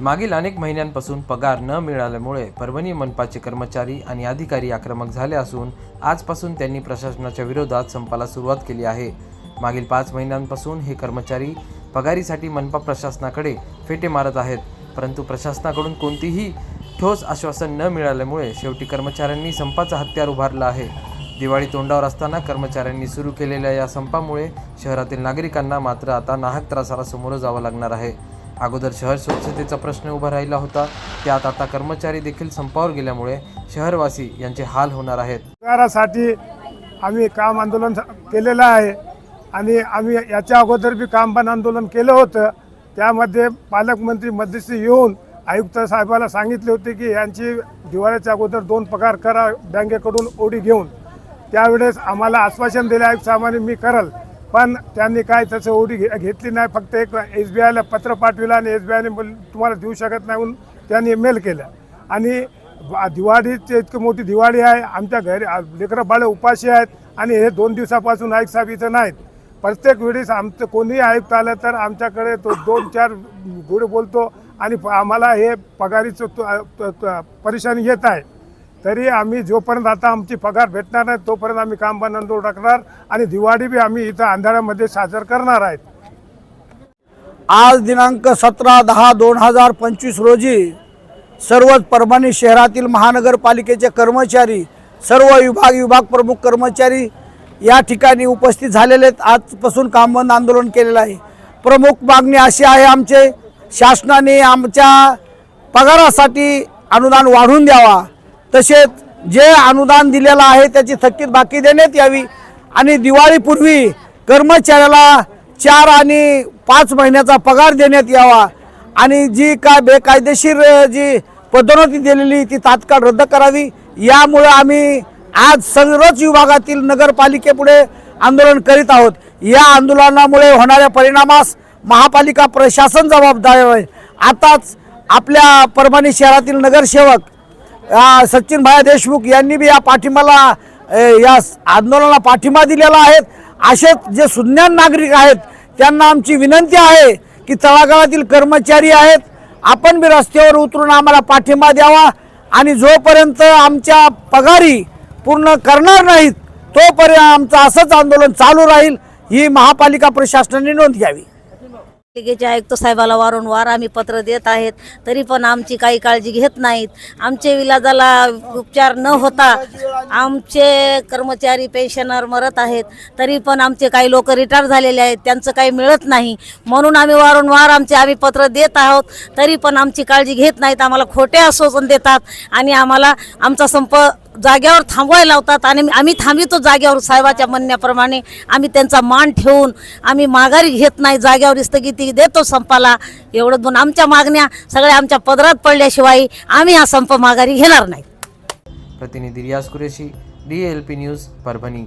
मागील अनेक महिन्यांपासून पगार न मिळाल्यामुळे परभणी मनपाचे कर्मचारी आणि अधिकारी आक्रमक झाले असून आजपासून त्यांनी प्रशासनाच्या विरोधात संपाला सुरुवात केली आहे. मागील पाच महिन्यांपासून हे कर्मचारी पगारीसाठी मनपा प्रशासनाकडे फेटे मारत आहेत. परंतु प्रशासनाकडून कोणतीही ठोस आश्वासन न मिळाल्यामुळे शेवटी कर्मचाऱ्यांनी संपाचा हत्यार उभारला आहे. दिवाळी तोंडावर असताना कर्मचाऱ्यांनी सुरू केलेल्या या संपामुळे शहरातील नागरिकांना मात्र आता नाहक त्रासाला सामोरं जावं लागणार आहे. अगोदर शहर स्वच्छतेचा प्रश्न उभा राहिला होता. त्यात आता कर्मचारी देखील संपावर गेल्यामुळे शहरवासी यांचे हाल होणार आहेत. पगारासाठी आम्ही काम आंदोलन केलेलं आहे आणि आम्ही याच्या अगोदर बी काम बंद आंदोलन केलं होतं. त्यामध्ये पालकमंत्री मध्यस्थी येऊन आयुक्त साहेबाला सांगितले होते की यांची दिवाळीच्या अगोदर दोन पगार करा बँकेकडून ओढी घेऊन. त्यावेळेस आम्हाला आश्वासन दिले आयुक्त साहेबांनी मी करल. पण त्यांनी काय तसं ओढी घे घेतली नाही. फक्त एक एस बी आयला पत्र पाठविलं आणि एस बी आयने तुम्हाला देऊ शकत नाही म्हणून त्यांनी मेल केलं. आणि दिवाळीची इतकी मोठी दिवाळी आहे. आमच्या घरी लेकरं बाळे उपाशी आहेत आणि हे दोन दिवसापासून आयुक्त साहेब इथं नाहीत. प्रत्येक वेळेस आमचं कोणीही आयुक्त आलं तर आमच्याकडे तो दोन चार गुढे बोलतो आणि प- आम्हाला हे पगारीचं परेशानी येत आहे. तरी आम्ही जोपर्यंत आता आमची पगार भेटणार नाही तोपर्यंत आम्ही काम बंद आंदोलन टाकणार आणि दिवाळी बी आम्ही इथं आंधळ्यामध्ये साजर करणार आहेत. आज दिनांक सतरा दहा दोन हजार पंचवीस रोजी सर्वच परभणी शहरातील महानगरपालिकेचे कर्मचारी सर्व विभाग विभाग प्रमुख कर्मचारी या ठिकाणी उपस्थित झालेले आहेत. आजपासून कामबंद आंदोलन केलेलं आहे. प्रमुख मागणी अशी आहे आमचे शासनाने आमच्या पगारासाठी अनुदान वाढवून द्यावा. तसेच जे अनुदान दिलेलं आहे त्याची थकीत बाकी देण्यात यावी. आणि दिवाळीपूर्वी कर्मचाऱ्याला चार आणि पाच महिन्याचा पगार देण्यात यावा. आणि जी काय बेकायदेशीर जी पदोन्नती दिलेली ती तात्काळ रद्द करावी. यामुळे आम्ही आज सर्वच विभागातील नगरपालिकेपुढे आंदोलन करीत आहोत. या आंदोलनामुळे होणाऱ्या परिणामास महापालिका प्रशासन जबाबदार आहे. आताच आपल्या परभणी शहरातील नगरसेवक सचिन भाया देशमुख यांनी बी या पाठिंबाला या स- आंदोलनाला पाठिंबा दिलेला आहे. असेच जे सुज्ञान नागरिक आहेत त्यांना आमची विनंती आहे की तळागाळातील कर्मचारी आहेत आपण बी रस्त्यावर उतरून आम्हाला पाठिंबा द्यावा आणि जोपर्यंत आमच्या पगारी पूर्ण करणार नाहीत तोपर्यंत आमचं असंच आंदोलन चालू राहील ही महापालिका प्रशासनाने नोंद घ्यावी. पालिकेचे आयुक्त साहेबाला वारंवार आम्ही पत्र देत आहेत तरी पण आमची काही काळजी घेत नाहीत. आमचे विलाजाला उपचार न होता आमचे कर्मचारी पेन्शनर मरत आहेत तरी पण आमचे काही लोक रिटायर झालेले आहेत त्यांचं काही मिळत नाही. म्हणून आम्ही वारंवार आमचे आम्ही पत्र देत आहोत तरी पण आमची काळजी घेत नाहीत. आम्हाला खोटे आश्वासन देतात आणि आम्हाला आमचा संप जाग्यावर थांबवायला लावतात आणि आम्ही थांबितो जाग्यावर साहेबाच्या म्हणण्याप्रमाणे. आम्ही त्यांचा मान ठेवून आम्ही माघारी घेत नाही जाग्यावर स्थगिती देतो संपाला. एवढं दोन आमच्या मागण्या सगळ्या आमच्या पदरात पडल्याशिवाय आम्ही हा संप माघारी घेणार नाही. प्रतिनिधी Riyaz Qureshi D L P news Parbhani.